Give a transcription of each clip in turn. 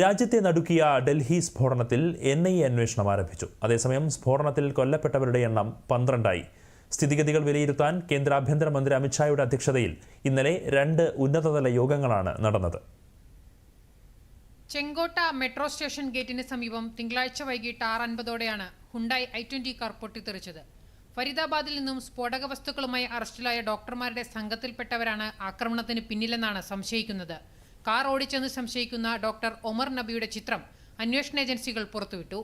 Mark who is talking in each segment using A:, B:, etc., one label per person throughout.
A: രാജ്യത്തെ നടുക്കിയ ഡൽഹി സ്ഫോടനത്തിൽ എൻ ഐ എ അന്വേഷണം ആരംഭിച്ചു. അതേസമയം സ്ഫോടനത്തിൽ കൊല്ലപ്പെട്ടവരുടെ എണ്ണം പന്ത്രണ്ടായി. സ്ഥിതിഗതികൾ വിലയിരുത്താൻ കേന്ദ്ര ആഭ്യന്തരമന്ത്രി അമിത്ഷായുടെ അധ്യക്ഷതയിൽ ഇന്നലെ രണ്ട് ഉന്നതതല യോഗങ്ങളാണ് നടന്നത്.
B: ചെങ്കോട്ട മെട്രോ സ്റ്റേഷൻ ഗേറ്റിന് സമീപം തിങ്കളാഴ്ച വൈകിട്ട് ആറ് അൻപതോടെയാണ് ഹുണ്ടായി ഐ ട്വന്റി കാർ പൊട്ടിത്തെറിച്ചത്. ഫരീദാബാദിൽ നിന്നും സ്ഫോടക വസ്തുക്കളുമായി അറസ്റ്റിലായ ഡോക്ടർമാരുടെ സംഘത്തിൽപ്പെട്ടവരാണ് ആക്രമണത്തിന് പിന്നിലെന്നാണ് സംശയിക്കുന്നത്. കാർ ഓടിച്ചെന്ന് സംശയിക്കുന്ന ഡോക്ടർ ഒമർ നബിയുടെ ചിത്രം അന്വേഷണ ഏജൻസികൾ പുറത്തുവിട്ടു.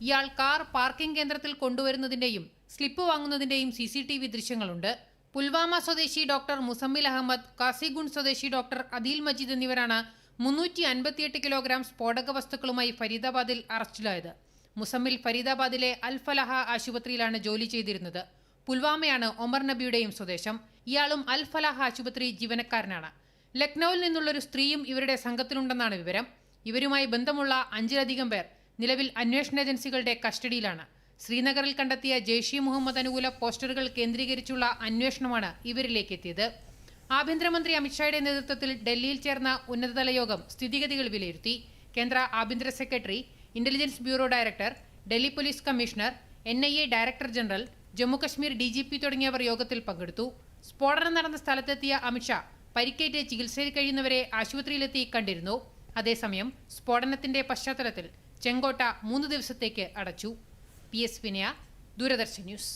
B: ഇയാൾ കാർ പാർക്കിംഗ് കേന്ദ്രത്തിൽ കൊണ്ടുവരുന്നതിന്റെയും സ്ലിപ്പ് വാങ്ങുന്നതിന്റെയും സി സി ടി വി ദൃശ്യങ്ങളുണ്ട്. പുൽവാമ സ്വദേശി ഡോക്ടർ മുസമ്മിൽ അഹമ്മദ് കാസിഗുൺ സ്വദേശി ഡോക്ടർ അദീൽ മജീദ് എന്നിവരാണ് മുന്നൂറ്റി അൻപത്തിയെട്ട് കിലോഗ്രാം സ്ഫോടക വസ്തുക്കളുമായി ഫരീദാബാദിൽ അറസ്റ്റിലായത്. മുസമ്മിൽ ഫരീദാബാദിലെ അൽ ഫലഹ ആശുപത്രിയിലാണ് ജോലി ചെയ്തിരുന്നത്. പുൽവാമയാണ് ഒമർ നബിയുടെയും സ്വദേശം. ഇയാളും അൽ ഫലാഹ ആശുപത്രി ജീവനക്കാരനാണ്. ലക്നൌവിൽ നിന്നുള്ളൊരു സ്ത്രീയും ഇവരുടെ സംഘത്തിലുണ്ടെന്നാണ് വിവരം. ഇവരുമായി ബന്ധമുള്ള അഞ്ചിലധികം പേർ നിലവിൽ അന്വേഷണ ഏജൻസികളുടെ കസ്റ്റഡിയിലാണ്. ശ്രീനഗറിൽ കണ്ടെത്തിയ ജെയ്ഷി മുഹമ്മദ് അനുകൂല പോസ്റ്ററുകൾ കേന്ദ്രീകരിച്ചുള്ള അന്വേഷണമാണ് ഇവരിലേക്ക് എത്തിയത് ആഭ്യന്തരമന്ത്രി അമിത്ഷായുടെ നേതൃത്വത്തിൽ ഡൽഹിയിൽ ചേർന്ന ഉന്നതതല യോഗം സ്ഥിതിഗതികൾ വിലയിരുത്തി. കേന്ദ്ര ആഭ്യന്തര secretary intelligence bureau director Delhi police commissioner N I A director general Jammu Kashmir D G P തുടങ്ങിയവർ യോഗത്തിൽ പങ്കെടുത്തു. സ്ഫോടനം നടന്ന സ്ഥലത്തെത്തിയ അമിത്ഷാ പരിക്കേറ്റ് ചികിത്സയിൽ കഴിയുന്നവരെ ആശുപത്രിയിലെത്തി കണ്ടിരുന്നു. അതേസമയം സ്ഫോടനത്തിന്റെ പശ്ചാത്തലത്തിൽ ചെങ്കോട്ട മൂന്ന് ദിവസത്തേക്ക് അടച്ചു. പി എസ് വിനയ ദൂരദർശൻ ന്യൂസ്.